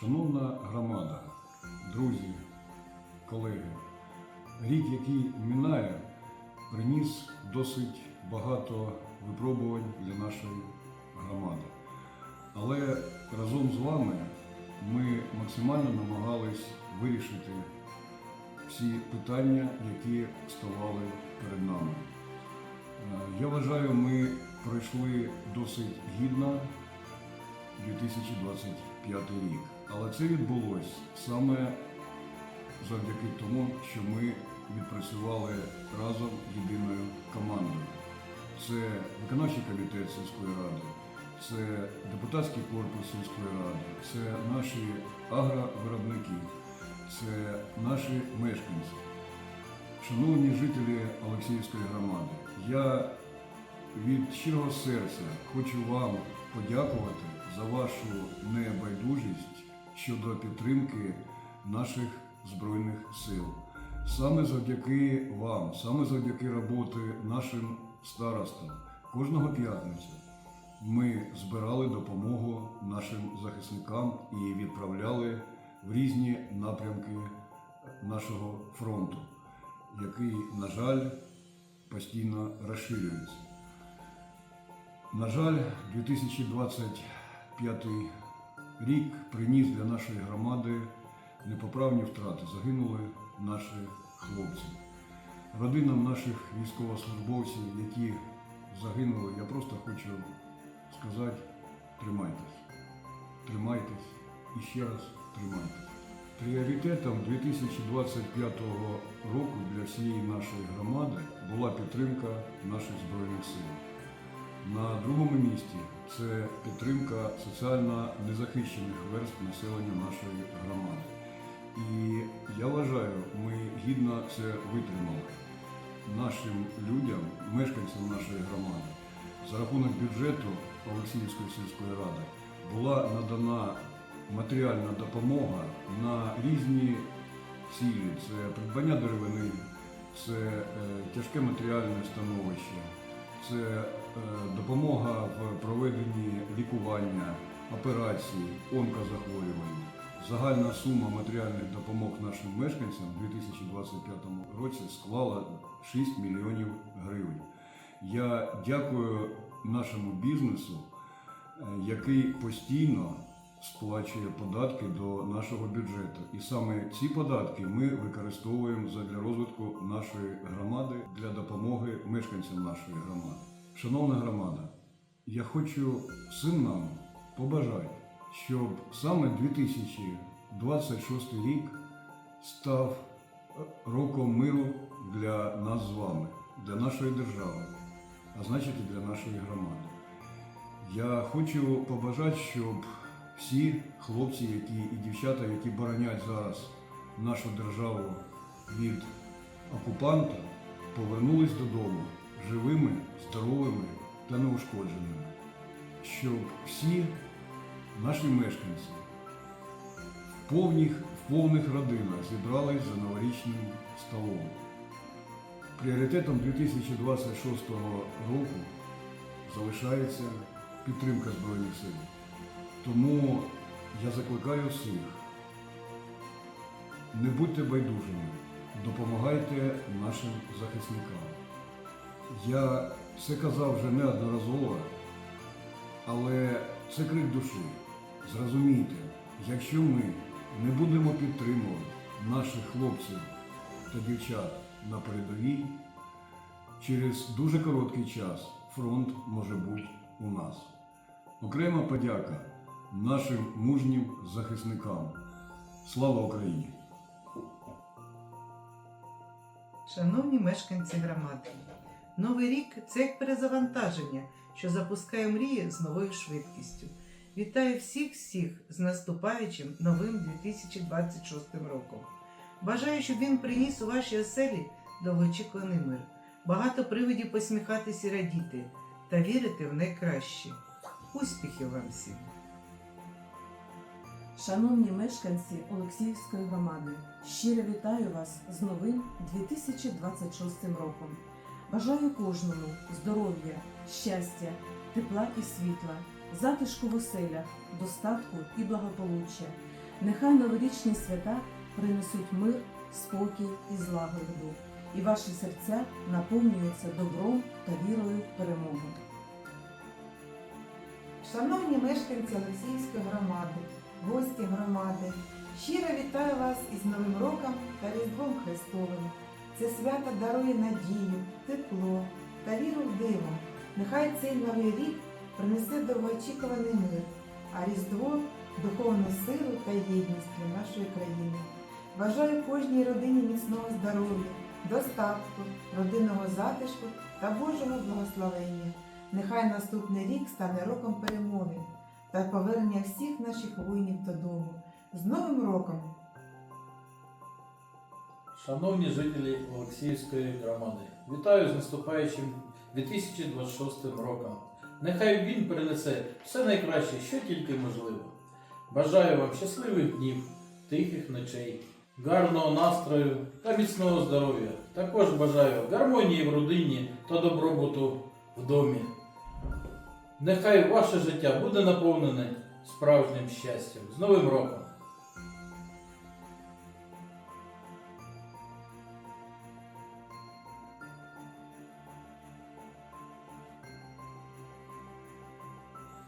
Шановна громада, друзі, колеги, рік, який минає, приніс досить багато випробувань для нашої громади. Але разом з вами ми максимально намагались вирішити всі питання, які ставали перед нами. Е, Я вважаю, ми пройшли досить гідно 2025 рік. Але це відбулося саме завдяки тому, що ми відпрацювали разом єдиною командою. Це виконавчий комітет сільської ради, це депутатський корпус сільської ради, це наші агровиробники, це наші мешканці. Шановні жителі Олексіївської громади, я від щирого серця хочу вам подякувати за вашу небайдужість щодо підтримки наших Збройних сил. Саме завдяки вам, саме завдяки роботи нашим старостам, кожного п'ятницю ми збирали допомогу нашим захисникам і відправляли в різні напрямки нашого фронту, який, на жаль, постійно розширюється. На жаль, 2025 рік приніс для нашої громади непоправні втрати. Загинули наші хлопці. Родинам наших військовослужбовців, які загинули, я просто хочу сказати, тримайтесь. Тримайтесь і ще раз тримайтесь. Пріоритетом 2025 року для всієї нашої громади була підтримка наших Збройних сил. На другому місці це підтримка соціально незахищених верств населення нашої громади. І я вважаю, ми гідно це витримали нашим людям, мешканцям нашої громади. За рахунок бюджету Олексіївської сільської ради була надана матеріальна допомога на різні цілі. Це придбання деревини, це е, тяжке матеріальне становище, це е, допомога в проведенні лікування, операцій, онкозахворювань. Загальна сума матеріальних допомог нашим мешканцям у 2025 році склала 6 мільйонів гривень. Я дякую нашому бізнесу, е, який постійно сплачує податки до нашого бюджету. І саме ці податки ми використовуємо для розвитку нашої громади для допомоги мешканцям нашої громади. Шановна громада, я хочу всім нам побажати, щоб саме 2026 рік став роком миру для нас з вами, для нашої держави, а значить і для нашої громади. Я хочу побажати, щоб всі хлопці які, і дівчата, які боронять зараз нашу державу від окупанта, повернулись додому живими, здоровими та неушкодженими. Щоб всі наші мешканці в повних, в повних родинах зібрались за новорічним столом. Пріоритетом 2026 року залишається підтримка Збройних сил. Тому я закликаю всіх, не будьте байдужими, допомагайте нашим захисникам. Я це казав вже неодноразово, але це крик душі. Зрозумійте, якщо ми не будемо підтримувати наших хлопців та дівчат на передовій, через дуже короткий час фронт може бути у нас. Окрема подяка нашим мужнім захисникам. Слава Україні! Шановні мешканці громади, новий рік це як перезавантаження, що запускає мрії з новою швидкістю. Вітаю всіх всіх з наступаючим новим 2026 роком. Бажаю, щоб він приніс у ваші оселі довгоочікуваний мир, багато привидів посміхатись і радіти та вірити в найкраще. Успіхів вам всім! Шановні мешканці Олексіївської громади, щиро вітаю вас з новим 2026 роком. Бажаю кожному здоров'я, щастя, тепла і світла, затишку в оселях, достатку і благополуччя. Нехай новорічні свята принесуть мир, спокій і злагоду, і ваші серця наповнюються добром та вірою в перемогу. Шановні мешканці Олексіївської громади, гості громади, щиро вітаю вас із Новим роком та Різдвом Христовим. Це свято дарує надію, тепло та віру в диво. Нехай цей новий рік принесе довгоочікуваний мир, а Різдво духовну силу та єдність для нашої країни. Бажаю кожній родині міцного здоров'я, достатку, родинного затишку та Божого благословення. Нехай наступний рік стане роком перемоги та повернення всіх наших воїнів додому. З Новим роком! Шановні жителі Олексіївської громади, вітаю з наступаючим 2026 роком. Нехай він принесе все найкраще, що тільки можливо. Бажаю вам щасливих днів, тихих ночей, гарного настрою та міцного здоров'я. Також бажаю гармонії в родині та добробуту в домі. Нехай ваше життя буде наповнене справжнім щастям. З Новим роком!